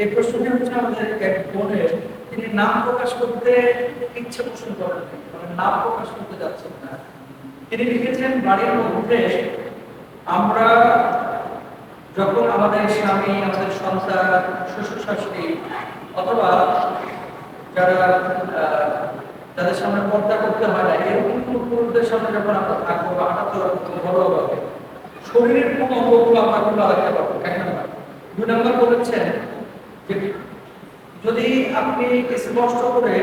এই প্রশ্নটি হচ্ছে আমাদের এক বোনের, তিনি নাম প্রকাশ করতে ইচ্ছে পোষণ করেন মানে নাম প্রকাশ করতে যাচ্ছেন না। তিনি লিখেছেন, বাড়ির মধ্যে আমরা যখন আমাদের স্বামী, আমাদের সন্তান শ্বশুর শাশুড়ি অথবা যারা যাদের সামনে পর্দা করতে হয় না, এরকম কোনো পুরুষদের সামনে যখন আমরা থাকব বা হাঁটাচলা করতে ভালোভাবে শরীরের কোন অঙ্গগুলো আমরা খোলা রাখতে পারব এক নম্বর দুই নম্বর বলেছেন যদি আপনি স্পষ্ট করে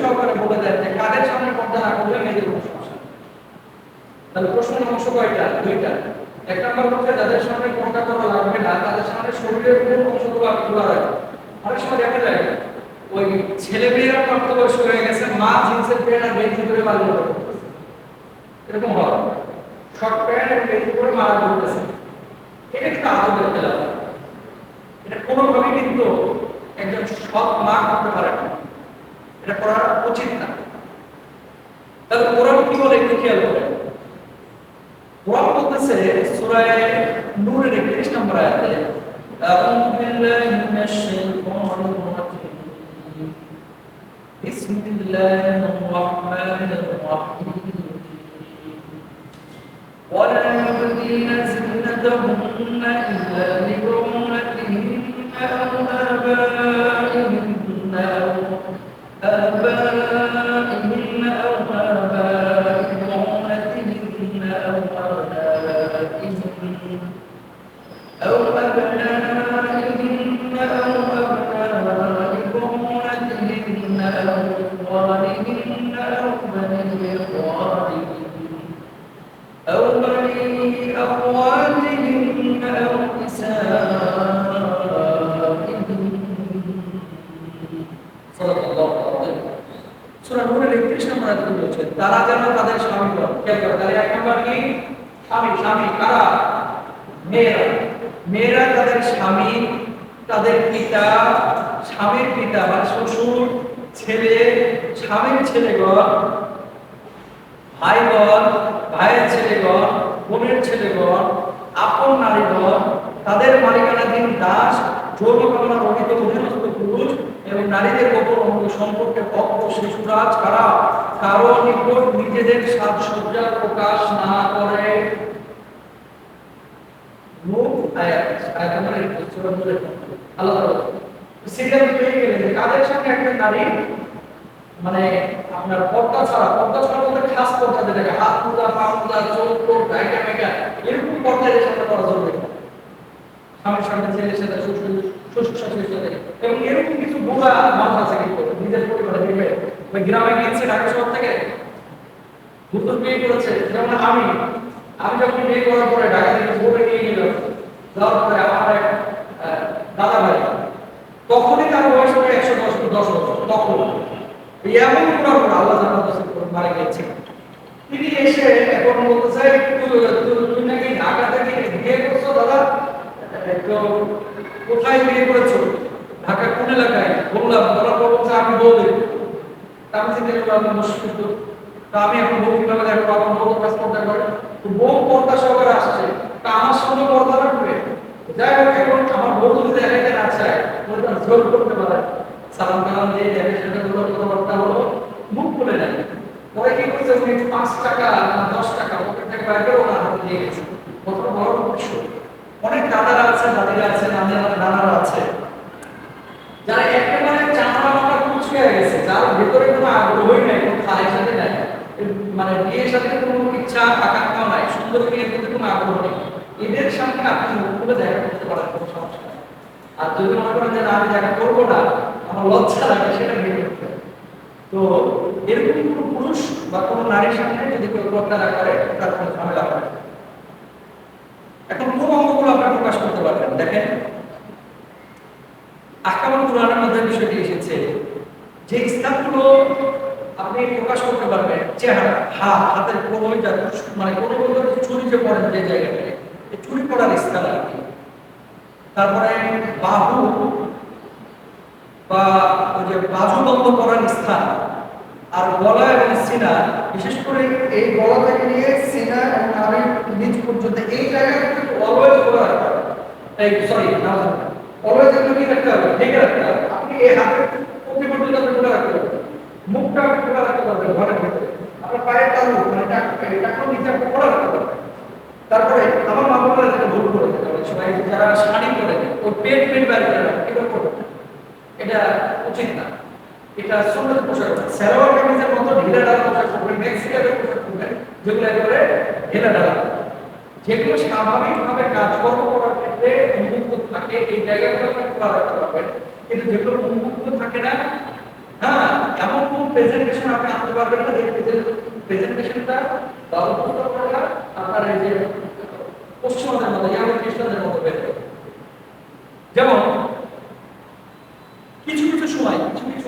সহকারে বলে দেন যে কাদের সামনে পর্দা না করলে মেয়েদের কোনো সমস্যা তাহলে অংশ কয়টা? দুইটা। এক নম্বর যাদের সামনে পর্দা করা লাগবে না, তাদের সামনে শরীরের কোন অংশগুলো আপনি অনেক সময় দেখা যায়, ওই ছেলে মেয়েরা প্রাপ্তবয়স্ক হয়ে গেছে, মা জিন্সের প্যান্ট আর করে এরকম হয়। শর্ট প্যান্ট করে মারা করতেছে এটা কিন্তু একজন সৎ মা করতে পারে না এটা করা উচিত না তাহলে কোরআন কি বলে একটু খেয়াল করে কোরআন বলতেছে সূরায়ে নূরের 31 নম্বর আয়াতে আউযু বিল্লাহি মিনাশ শাইতানির রাজীম বিসমিল্লাহির রহমানির রহিম ولا يبدين زينتهن إلا لبعولتهن তারা যেন তাদের স্বামীগণ তাহলে এক নম্বর কি স্বামী স্বামী কারা মেয়েরা মেয়েরা তাদের স্বামী তাদের পিতা স্বামীর পিতা বা শ্বশুর ছেলে স্বামীর ছেলেগণ ভাইগণ, ভাইয়ের ছেলেগণ, বোনের ছেলেগণ, আপন নারীগণ, তাদের মালিকানাধীন দাস যৌন কামনা রহিত অধীনস্থ পুরুষ এবং নারীদের গোপন অঙ্গ সম্পর্কে পক্ষ শিশুরাজ কারা? কারও নিকট নিজেদের সাজসজ্জা প্রকাশ না করে। আল্লাহ সিরিয়াল পেয়ে একটা নারী মানে আপনার পর্দা ছাড়া পর্দা ছাড়া বলতে খাস পর্দা যেটাকে, হাত মোজা পা মোজা চোখ টোক গায়িকা মেগা এরকম পর্দায় সাথে করা জরুরি। স্বামীর সাথে ছেলের সাথে শ্বশুর শ্বশুর শাশুড়ির সাথে। এবং এরকম কিছু বুড়া মানুষ আছে কিন্তু, নিজের পরিবারে দেখবে, ওই গ্রামে গিয়েছে ঢাকা শহর থেকে নতুন বিয়ে করেছে। যেমন আমি আমি যখন বিয়ে করার পরে ঢাকা থেকে বোর্ডে নিয়ে গেলাম, যাওয়ার পরে আমার এক আহ, দাদা ভাই তখনই তার বয়স হবে একশো দশ দশ বছর তখন এমন করার পর আল্লাহ জানা মারা গেছে তিনি এসে এখন বলতে চাই তুই তুই নাকি ঢাকা থেকে বিয়ে করছ দাদা তো কোথায় বিয়ে করেছ? ঢাকা কোন এলাকায়? বললাম বলার পর বলছে আমি বউ আমি চিন্তা করলাম মুশকিল তো আমি এখন বউ কীভাবে দেখব? আমার বউ কাজ পর্দা করে। তো বউ পর্দা সহকারে আসছে। তা আমার সঙ্গে পর্দা রাখবে যাই হোক, এখন আমার বউ যদি দেখাইতে না চায় বলে তার জোর করতে পারে। সালাম কালাম দিয়ে দেখে সেটা হলো, কথাবার্তা হলো, মুখ খুলে নেয়। পরে কি করছে? উনি পাঁচ টাকা না দশ টাকা পকেট থেকে বাইর করে হাতে দিয়ে গেছে। দাদারা আছে দাদিরা আছে নানারা আছে। যারা একেবারে চামড়া মামলা কুচকে গেছে, যার ভেতরে কোনো আগ্রহই নাই, কোনো খায়ের সাথে নাই মানে বিয়ের সাথে কোনো ইচ্ছা আকাঙ্ক্ষা নাই, সুন্দর বিয়ের প্রতি কোনো আগ্রহ নেই। এদের সামনে আপনি মুখ খুলে দেখা করতে পারেন, কোনো সমস্যা আর যদি মনে করেন যে আমি দেখা করব না, আমার লজ্জা লাগে, সেটা বিয়ে করতে। তো এরকম কোনো পুরুষ বা কোনো নারীর সামনে যদি কেউ পর্দা করে, তার কোনো ঝামেলা হয় না। এখন কোন অঙ্গগুলো আপনারা প্রকাশ করতে পারবেন দেখেন আহকামুল কোরআনের মধ্যে বিষয়টি এসেছে যে স্থানগুলো আপনি প্রকাশ করতে পারবেন, চেহারা হাত হাতের যা মানে কোনো বলতে চুরি যে পড়েন যে জায়গাটায় চুরি পড়ার স্থান আর কি। তারপরে বাহু বা ওই যে বাজু বন্ধ করার স্থান আর গলা এবং সিনা, বিশেষ করে এই গলা থেকে নিয়ে সিনা এবং নাভির নিচ পর্যন্ত এই জায়গাটা কিন্তু অলওয়েজ খোলা রাখতে হবে সরি অলওয়েজ এগুলো কি রাখতে হবে? ঢেকে রাখতে হবে। আপনি এই হাতের প্রতিবন্ধী আপনি খোলা রাখতে হবে মুখটা আপনি খোলা রাখতে পারবেন ঘরের ভিতরে আপনার পায়ের তালু মানে টাক- এই টাকনো নিচে আপনি খোলা রাখতে পারবেন তারপরে আমার মা বাবারা যেটা ভুল করে থাকে অনেক সময় যারা শাড়ি পরে ওই পেট পেট বাইরে করে রাখে এটা করবে না। এটা উচিত না এটা হ্যাঁ এমন কোন প্রেজেন্টেশন আপনি আনতে পারবেন না। প্রেজেন্টেশনটা আপনার যে পশ্চিমাদের মতো ইয়ামের খ্রিস্টানদের মতো বের হবে। যেমন কিছু কিছু সময় কিছু কিছু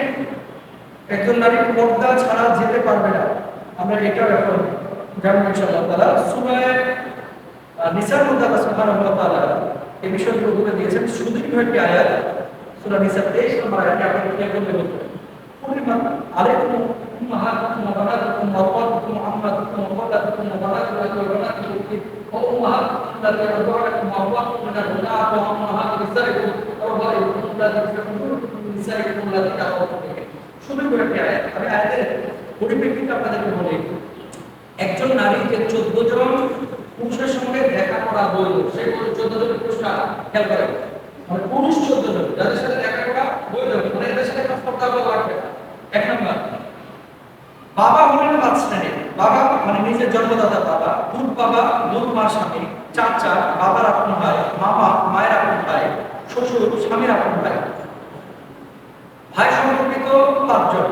একজন নারী পর্দা ছাড়া যেতে পারবে না আমরা এটাও এখন জানবো ইনশাআল্লাহ তাআলা সূরা নিসার মধ্যে আল্লাহ সুবহানাহু ওয়া তাআলা এই বিষয়গুলো বলে দিয়েছেন সুদীর্ঘ একটি আয়াত সূরা নিসার 23 নম্বর আয়াতে আপনি কি বলতে বলতে حرمت عليكم أمهاتكم وبناتكم وأخواتكم وعماتكم وخالاتكم وبنات الأخ وبنات الأخت وأمهاتكم التي أرضعنكم وأخواتكم من الرضاعة وأمهات نسائكم وربائبكم التي تستحقون من نسائكم التي تأخذون بهن শুধু করে একটি আয়াত আমি আয়াতের পরিপ্রেক্ষিতে আপনাদেরকে বলি, একজন নারী যে চোদ্দ জন পুরুষের সঙ্গে দেখা করা বৈধ সেই চোদ্দ জনের পুরুষরা খেয়াল করে। মানে পুরুষ চোদ্দ জন, যাদের সাথে দেখা করা বৈধ মানে এদের সাথে হবে লাগবে না। এক নম্বর, বাবা হলেন পাঁচ বাবা মানে নিজের জন্মদাতা বাবা, দুধ বাবা দুধ মা স্বামী, চাচা, বাবার আপন ভাই, মামা, মায়ের আপন ভাই, শ্বশুর, স্বামীর আপন ভাই। ভাই সম্পর্কিত পাঁচজন।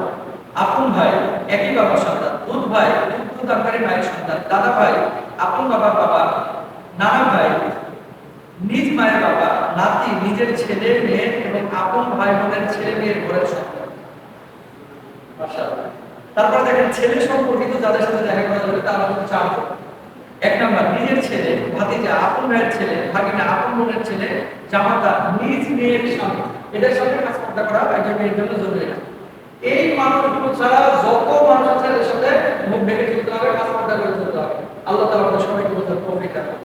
আপন ভাই, একই বাবার সন্তান। দুধ ভাই, দুগ্ধদানকারী মায়ের সন্তান। দাদা ভাই, আপন বাবার বাবা। নানা ভাই, নিজ মায়ের বাবা। নাতি, নিজের ছেলে, মেয়ে এবং আপন ভাই বোনের ছেলে মেয়ের ঘরের সন্তান। তারপর দেখেন, ছেলে সম্পর্কিত যাদের সাথে দেখা করা যাবে, তারা হচ্ছে চারজন। এক নম্বর, নিজের ছেলে, ভাতিজা, আপন ভাইয়ের ছেলে, ভাগিনা, আপন বোনের ছেলে, জামাতা, নিজ মেয়ের স্বামী। এদের সাথে কাজ করা একজন মেয়ের জন্য জরুরি না। এই মানুষগুলো ছাড়া যত মানুষ আছে এদের সাথে মুখ ঢেকে চলতে হবে, কাজ করে হবে আল্লাহ তালা আমাদের সবাইকে বোঝার করুন।